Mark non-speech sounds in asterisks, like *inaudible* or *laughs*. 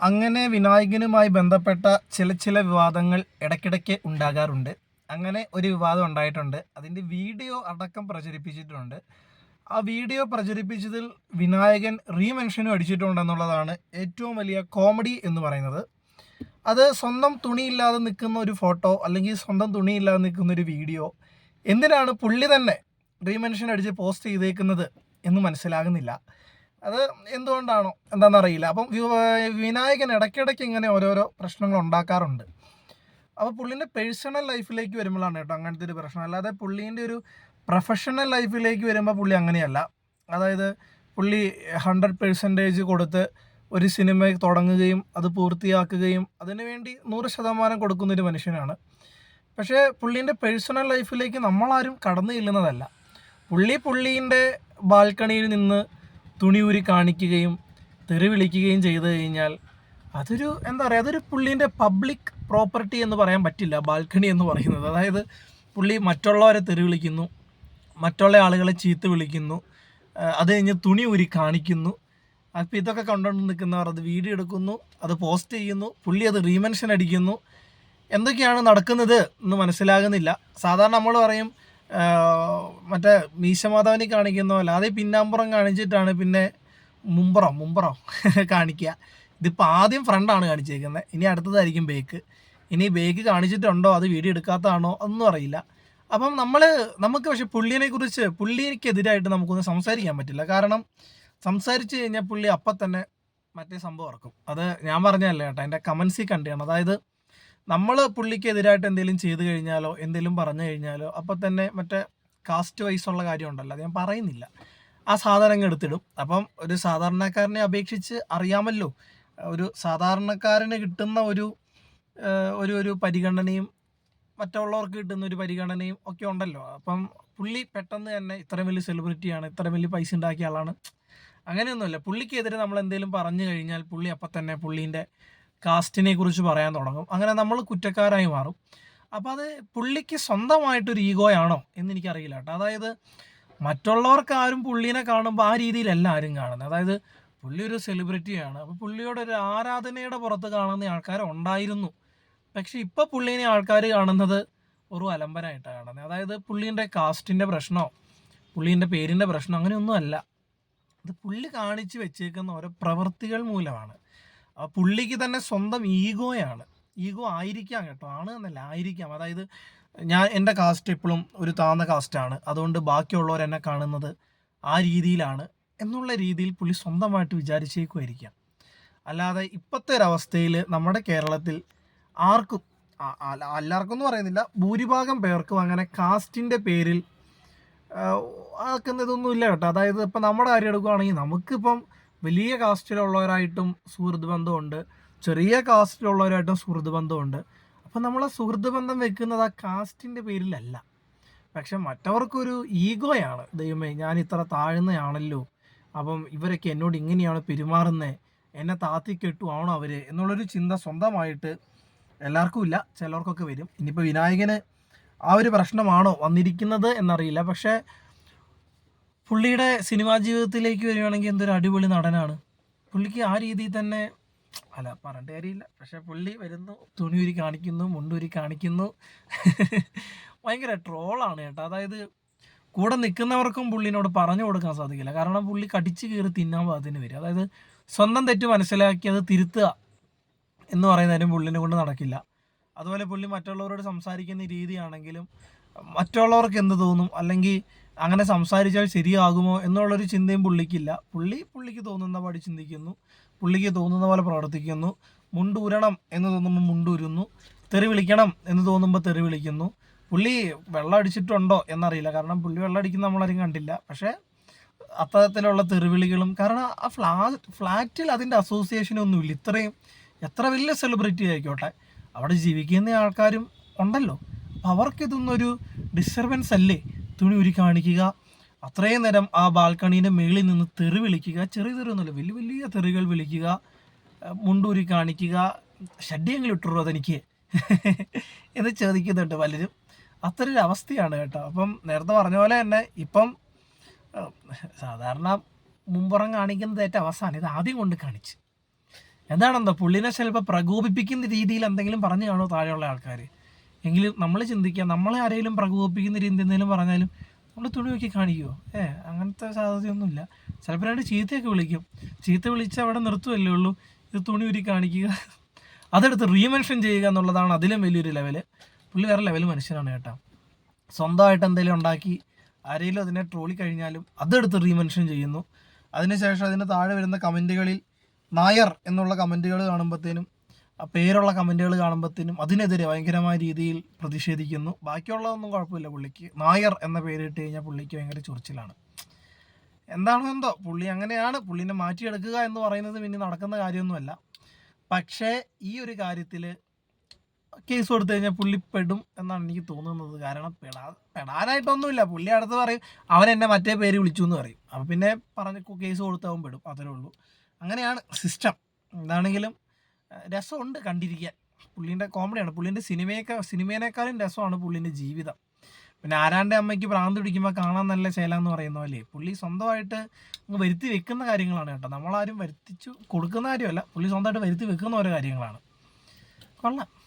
അങ്ങനെ വിനായകനുമായി ബന്ധപ്പെട്ട ചില ചില വിവാദങ്ങൾ ഇടയ്ക്കിടയ്ക്ക് ഉണ്ടാകാറുണ്ട്. അങ്ങനെ ഒരു വിവാദം ഉണ്ടായിട്ടുണ്ട്. അതിന്റെ വീഡിയോ അടക്കം പ്രചരിപ്പിച്ചിട്ടുണ്ട്. ആ വീഡിയോ പ്രചരിപ്പിച്ചതിൽ വിനായകൻ റീമെൻഷനും അടിച്ചിട്ടുണ്ടെന്നുള്ളതാണ് ഏറ്റവും വലിയ കോമഡി എന്ന് പറയുന്നത്. അത് സ്വന്തം തുണിയില്ലാതെ നിൽക്കുന്ന ഒരു ഫോട്ടോ അല്ലെങ്കിൽ സ്വന്തം തുണിയില്ലാതെ നിൽക്കുന്ന ഒരു വീഡിയോ എന്തിനാണ് പുള്ളി തന്നെ റീമെൻഷൻ അടിച്ച് പോസ്റ്റ് ചെയ്തേക്കുന്നത് എന്ന് മനസ്സിലാകുന്നില്ല. അത് എന്തുകൊണ്ടാണോ? എന്താണെന്നറിയില്ല അപ്പം വിനായകൻ ഇടയ്ക്കിടയ്ക്ക് ഇങ്ങനെ ഓരോരോ പ്രശ്നങ്ങൾ ഉണ്ടാക്കാറുണ്ട്. അപ്പോൾ പുള്ളീന്റെ പേഴ്സണൽ ലൈഫിലേക്ക് വരുമ്പോഴാണ് കേട്ടോ അങ്ങനത്തെ ഒരു പ്രശ്നം. അല്ലാതെ പുള്ളീന്റെ ഒരു പ്രൊഫഷണൽ ലൈഫിലേക്ക് വരുമ്പോൾ പുള്ളി അങ്ങനെയല്ല. അതായത് പുള്ളി ഹൺഡ്രഡ് പെർസെന്റേജ് കൊടുത്ത് ഒരു സിനിമ തുടങ്ങുകയും അത് പൂർത്തിയാക്കുകയും അതിനുവേണ്ടി നൂറ് ശതമാനം കൊടുക്കുന്നൊരു മനുഷ്യനാണ്. പക്ഷേ പുള്ളീന്റെ പേഴ്സണൽ ലൈഫിലേക്ക് നമ്മളാരും കടന്നു ചെല്ലുന്നതല്ല. പുള്ളി പുള്ളീന്റെ ബാൽക്കണിയിൽ നിന്ന് തുണി ഊരി കാണിക്കുകയും തെറി വിളിക്കുകയും ചെയ്തു കഴിഞ്ഞാൽ അതൊരു എന്താ പറയുക അതൊരു പുള്ളീന്റെ പബ്ലിക് പ്രോപ്പർട്ടി എന്ന് പറയാൻ പറ്റില്ല ബാൽക്കണി എന്ന് പറയുന്നത്. അതായത് പുള്ളി മറ്റുള്ളവരെ തെറി വിളിക്കുന്നു മറ്റുള്ള ആളുകളെ ചീത്ത വിളിക്കുന്നു അത് കഴിഞ്ഞ് തുണി ഊരി കാണിക്കുന്നു. അപ്പോൾ ഇതൊക്കെ കണ്ടുകൊണ്ട് നിൽക്കുന്നവർ അത് വീഡിയോ എടുക്കുന്നു അത് പോസ്റ്റ് ചെയ്യുന്നു പുള്ളി അത് റീമെൻഷൻ അടിക്കുന്നു. എന്തൊക്കെയാണ് നടക്കുന്നത് എന്ന് മനസ്സിലാകുന്നില്ല. സാധാരണ നമ്മൾ പറയും മറ്റേ മീശമാധവനെ കാണിക്കുന്ന പോലെ. അതേ പിന്നാമ്പുറം കാണിച്ചിട്ടാണ് പിന്നെ മുമ്പുറം മുമ്പുറം *laughs* കാണിക്കുക. ഇതിപ്പോൾ ആദ്യം ഫ്രണ്ടാണ് കാണിച്ചേക്കുന്നത് ഇനി അടുത്തതായിരിക്കും ബേക്ക് ഇനി ബേക്ക് കാണിച്ചിട്ടുണ്ടോ? അത് വീഡിയോ എടുക്കാത്തതാണോ? ഒന്നും അറിയില്ല. അപ്പം നമ്മൾ നമുക്ക് പക്ഷെ പുള്ളിനെ കുറിച്ച് പുള്ളിക്കെതിരായിട്ട് നമുക്കൊന്നും സംസാരിക്കാൻ പറ്റില്ല. കാരണം സംസാരിച്ച് കഴിഞ്ഞാൽ പുള്ളി അപ്പം തന്നെ മറ്റേ സംഭവം ഇറക്കും. അത് ഞാൻ പറഞ്ഞതല്ല കേട്ടോ. എന്റെ കമൻസിൽ കണ്ടാണ് അതായത് നമ്മൾ പുള്ളിക്ക് എതിരായിട്ട് എന്തെങ്കിലും ചെയ്തു കഴിഞ്ഞാലോ എന്തെങ്കിലും പറഞ്ഞു കഴിഞ്ഞാലോ അപ്പം തന്നെ മറ്റേ കാസ്റ്റ് വൈസ് ഉള്ള കാര്യം ഉണ്ടല്ലോ അത് ഞാൻ പറയുന്നില്ല. ആ സാധനം എടുത്തിടും. അപ്പം ഒരു സാധാരണക്കാരനെ അപേക്ഷിച്ച് അറിയാമല്ലോ. ഒരു സാധാരണക്കാരന് കിട്ടുന്ന ഒരു ഒരു ഒരു പരിഗണനയും മറ്റുള്ളവർക്ക് കിട്ടുന്ന ഒരു പരിഗണനയും ഒക്കെ ഉണ്ടല്ലോ. അപ്പം പുള്ളി പെട്ടെന്ന് തന്നെ ഇത്രയും വലിയ സെലിബ്രിറ്റിയാണ് ഇത്രയും വലിയ പൈസ ഉണ്ടാക്കിയ ആളാണ്. അങ്ങനെയൊന്നുമില്ല. പുള്ളിക്കെതിരെ നമ്മൾ എന്തെങ്കിലും പറഞ്ഞു കഴിഞ്ഞാൽ പുള്ളി അപ്പം തന്നെ പുള്ളീന്റെ കാസ്റ്റിനെ കുറിച്ച് പറയാൻ തുടങ്ങും. അങ്ങനെ നമ്മൾ കുറ്റക്കാരായി മാറും. അപ്പോൾ അത് പുള്ളിക്ക് സ്വന്തമായിട്ടൊരു ഈഗോയാണോ എന്ന് എനിക്കറിയില്ല കേട്ടോ. അതായത് മറ്റുള്ളവർക്ക് ആരും പുള്ളീനെ കാണുമ്പോൾ ആ രീതിയിലല്ല ആരും കാണുന്നത്. അതായത് പുള്ളി ഒരു സെലിബ്രിറ്റിയാണ് അപ്പോൾ പുള്ളിയോട് ഒരു ആരാധനയുടെ പുറത്ത് കാണുന്ന ആൾക്കാർ ഉണ്ടായിരുന്നു. പക്ഷേ ഇപ്പോൾ പുള്ളീനെ ആൾക്കാർ കാണുന്നത് ഒരു അലമ്പനായിട്ടാണ് കാണുന്നത്. അതായത് പുള്ളീന്റെ കാസ്റ്റിന്റെ പ്രശ്നമോ പുള്ളീന്റെ പേരിന്റെ പ്രശ്നം അങ്ങനെയൊന്നും അല്ല അത് പുള്ളി കാണിച്ച് വെച്ചേക്കുന്ന ഓരോ പ്രവൃത്തികൾ മൂലമാണ്. ആ പുള്ളിക്ക് തന്നെ സ്വന്തം ഈഗോയാണ്. ഈഗോ ആയിരിക്കാം കേട്ടോ. ആണ് എന്നല്ല ആയിരിക്കാം. അതായത് ഞാൻ എന്റെ കാസ്റ്റ് എപ്പോഴും ഒരു താഴ്ന്ന കാസ്റ്റാണ്. അതുകൊണ്ട് ബാക്കിയുള്ളവർ എന്നെ കാണുന്നത് ആ രീതിയിലാണ് എന്നുള്ള രീതിയിൽ പുള്ളി സ്വന്തമായിട്ട് വിചാരിച്ചേക്കുമായിരിക്കാം. അല്ലാതെ ഇപ്പോഴത്തെ ഒരവസ്ഥയിൽ നമ്മുടെ കേരളത്തിൽ ആർക്കും എല്ലാവർക്കും എന്ന് പറയുന്നില്ല ഭൂരിഭാഗം പേർക്കും അങ്ങനെ കാസ്റ്റിന്റെ പേരിൽ ആക്കുന്ന ഇതൊന്നും ഇല്ല കേട്ടോ. അതായത് ഇപ്പം നമ്മുടെ കാര്യം എടുക്കുകയാണെങ്കിൽ നമുക്കിപ്പം വലിയ കാസ്റ്റിലുള്ളവരായിട്ടും സുഹൃത്ത് ബന്ധമുണ്ട്. ചെറിയ കാസ്റ്റിലുള്ളവരായിട്ടും സുഹൃത്ത് ബന്ധമുണ്ട്. അപ്പം നമ്മൾ സുഹൃത്ത് ബന്ധം വെക്കുന്നത് ആ കാസ്റ്റിന്റെ പേരിലല്ല. പക്ഷെ മറ്റവർക്കൊരു ഈഗോയാണ്. ദൈവമേ ഞാൻ ഇത്ര താഴ്ന്നയാണല്ലോ. അപ്പം ഇവരൊക്കെ എന്നോട് ഇങ്ങനെയാണ് പെരുമാറുന്നത് എന്നെ താത്തി കെട്ടുവാണോ അവർ എന്നുള്ളൊരു ചിന്ത സ്വന്തമായിട്ട് എല്ലാവർക്കും ഇല്ല. ചിലർക്കൊക്കെ വരും. ഇനിയിപ്പോൾ വിനായകന് ആ ഒരു പ്രശ്നമാണോ വന്നിരിക്കുന്നത് എന്നറിയില്ല. പക്ഷേ പുള്ളിയുടെ സിനിമാ ജീവിതത്തിലേക്ക് വരികയാണെങ്കിൽ എന്തൊരു അടിപൊളി നടനാണ്. പുള്ളിക്ക് ആ രീതിയിൽ തന്നെ അല്ല പറഞ്ഞിട്ട് കാര്യമില്ല. പക്ഷെ പുള്ളി വരുന്നു തുണി ഉരി കാണിക്കുന്നു മുണ്ടൂരി കാണിക്കുന്നു. ഭയങ്കര ട്രോളാണ് കേട്ടോ. അതായത് കൂടെ നിൽക്കുന്നവർക്കും പുള്ളിനോട് പറഞ്ഞു കൊടുക്കാൻ സാധിക്കില്ല. കാരണം പുള്ളി കടിച്ചു കയറി തിന്നാൻ പാകത്തിന് വരും. അതായത് സ്വന്തം തെറ്റ് മനസ്സിലാക്കി അത് തിരുത്തുക എന്ന് പറയുന്നതിനും പുള്ളിനെ കൊണ്ട് നടക്കില്ല. അതുപോലെ പുള്ളി മറ്റുള്ളവരോട് സംസാരിക്കുന്ന രീതിയാണെങ്കിലും മറ്റുള്ളവർക്ക് എന്ത് തോന്നും? അല്ലെങ്കിൽ അങ്ങനെ സംസാരിച്ചാൽ ശരിയാകുമോ എന്നുള്ളൊരു ചിന്തയും പുള്ളിക്കില്ല. പുള്ളി പുള്ളിക്ക് തോന്നുന്ന പാടി ചിന്തിക്കുന്നു. പുള്ളിക്ക് തോന്നുന്ന പോലെ പ്രവർത്തിക്കുന്നു. മുണ്ടൂരണം എന്ന് തോന്നുമ്പോൾ മുണ്ടൂരുന്നു. തെറി വിളിക്കണം എന്ന് തോന്നുമ്പോൾ തെറി വിളിക്കുന്നു. പുള്ളി വെള്ളം അടിച്ചിട്ടുണ്ടോ എന്നറിയില്ല. കാരണം പുള്ളി വെള്ളം അടിക്കുന്ന നമ്മളാരും കണ്ടില്ല. പക്ഷേ അത്തരത്തിലുള്ള തെറിവിളികളും കാരണം ആ ഫ്ലാ ഫ്ലാറ്റിൽ അതിന്റെ അസോസിയേഷനൊന്നുമില്ല ഇത്രയും എത്ര വലിയ സെലിബ്രിറ്റി ആയിക്കോട്ടെ. അവിടെ ജീവിക്കുന്ന ആൾക്കാരും ഉണ്ടല്ലോ. അപ്പോൾ അവർക്കിതൊന്നൊരു ഡിസ്റ്റർബൻസ് അല്ലേ? തുണി ഉരി കാണിക്കുക. അത്രയും നേരം ആ ബാൽക്കണീന്റെ മേളിൽ നിന്ന് തെറി വിളിക്കുക. ചെറിയ തെറിയൊന്നുമില്ല വലിയ വലിയ തെറികൾ വിളിക്കുക. മുണ്ടൂരി കാണിക്കുക. ഷഡ്യങ്ങൾ ഇട്ടുള്ളൂ അതെനിക്ക് എന്ന് ചോദിക്കുന്നുണ്ട് പലരും. അത്രയൊരു അവസ്ഥയാണ് കേട്ടോ. അപ്പം നേരത്തെ പറഞ്ഞ പോലെ തന്നെ ഇപ്പം സാധാരണ മുമ്പുറം കാണിക്കുന്നത് ഏറ്റവും അവസാനം. ഇത് ആദ്യം കൊണ്ട് കാണിച്ച്. എന്താണെന്തോ പുള്ളിനെ ചിലപ്പോൾ പ്രകോപിപ്പിക്കുന്ന രീതിയിൽ എന്തെങ്കിലും പറഞ്ഞു കാണുമോ താഴെയുള്ള ആൾക്കാർ എങ്കിലും നമ്മൾ ചിന്തിക്കുക നമ്മളെ ആരെങ്കിലും പ്രകോപിപ്പിക്കുന്ന രീതി എന്തെങ്കിലും പറഞ്ഞാലും നമ്മൾ തുണി നോക്കി കാണിക്കുമോ ഏ അങ്ങനത്തെ സാധ്യതയൊന്നുമില്ല. ചിലപ്പോൾ രണ്ട് ചീത്തയൊക്കെ വിളിക്കും. ചീത്ത വിളിച്ച് അവിടെ നിർത്തുമല്ലേ ഉള്ളൂ. ഇത് തുണി ഉരി കാണിക്കുക. അതെടുത്ത് റീമെൻഷൻ ചെയ്യുക എന്നുള്ളതാണ് അതിലും വലിയൊരു ലെവൽ. പുള്ളി വേറെ ലെവൽ മനുഷ്യനാണ് കേട്ടോ. സ്വന്തമായിട്ട് എന്തെങ്കിലും ഉണ്ടാക്കി ആരെങ്കിലും അതിനെ ട്രോളി കഴിഞ്ഞാലും അതെടുത്ത് റീമെൻഷൻ ചെയ്യുന്നു. അതിനുശേഷം അതിന് താഴെ വരുന്ന കമന്റുകളിൽ നായർ എന്നുള്ള കമന്റുകൾ കാണുമ്പോഴത്തേനും പേരുള്ള കമന്റുകൾ കാണുമ്പോഴത്തേനും അതിനെതിരെ ഭയങ്കരമായ രീതിയിൽ പ്രതിഷേധിക്കുന്നു. ബാക്കിയുള്ളതൊന്നും കുഴപ്പമില്ല പുള്ളിക്ക്. നായർ എന്ന പേരിട്ട് കഴിഞ്ഞാൽ പുള്ളിക്ക് ഭയങ്കര ചൊറിച്ചിലാണ്. എന്താണോ എന്തോ? പുള്ളി അങ്ങനെയാണ്. പുള്ളിനെ മാറ്റിയെടുക്കുക എന്ന് പറയുന്നത് പിന്നെ നടക്കുന്ന കാര്യമൊന്നുമല്ല. പക്ഷേ ഈ ഒരു കാര്യത്തിൽ കേസ് കൊടുത്തു കഴിഞ്ഞാൽ പുള്ളി പെടും എന്നാണ് എനിക്ക് തോന്നുന്നത്. കാരണം പെടാ പെടാനായിട്ടൊന്നുമില്ല. പുള്ളി അടുത്ത് പറയും അവൻ എന്നെ മറ്റേ പേര് വിളിച്ചു എന്ന് പറയും. അപ്പം പിന്നെ പറഞ്ഞ് കേസ് കൊടുത്താവും പെടും. അത്രേ ഉള്ളൂ. അങ്ങനെയാണ് സിസ്റ്റം. എന്താണെങ്കിലും രസമുണ്ട് കണ്ടിരിക്കാൻ. പുള്ളീന്റെ കോമഡിയാണ്. പുള്ളീന്റെ സിനിമയൊക്കെ സിനിമേനേക്കാളും രസമാണ് പുള്ളീന്റെ ജീവിതം. പിന്നെ ആരാന്റെ അമ്മയ്ക്ക് ഭ്രാന്ത് പിടിക്കുമ്പോൾ കാണാൻ നല്ല ചേല എന്ന് പറയുന്ന പോലെ പുള്ളി സ്വന്തമായിട്ട് അങ്ങ് വരുത്തി വെക്കുന്ന കാര്യങ്ങളാണ് കേട്ടോ. നമ്മളാരും വരുത്തിച്ചു കൊടുക്കുന്ന കാര്യമല്ല. പുള്ളി സ്വന്തമായിട്ട് വരുത്തി വെക്കുന്ന ഓരോ കാര്യങ്ങളാണ്. കൊള്ളാം.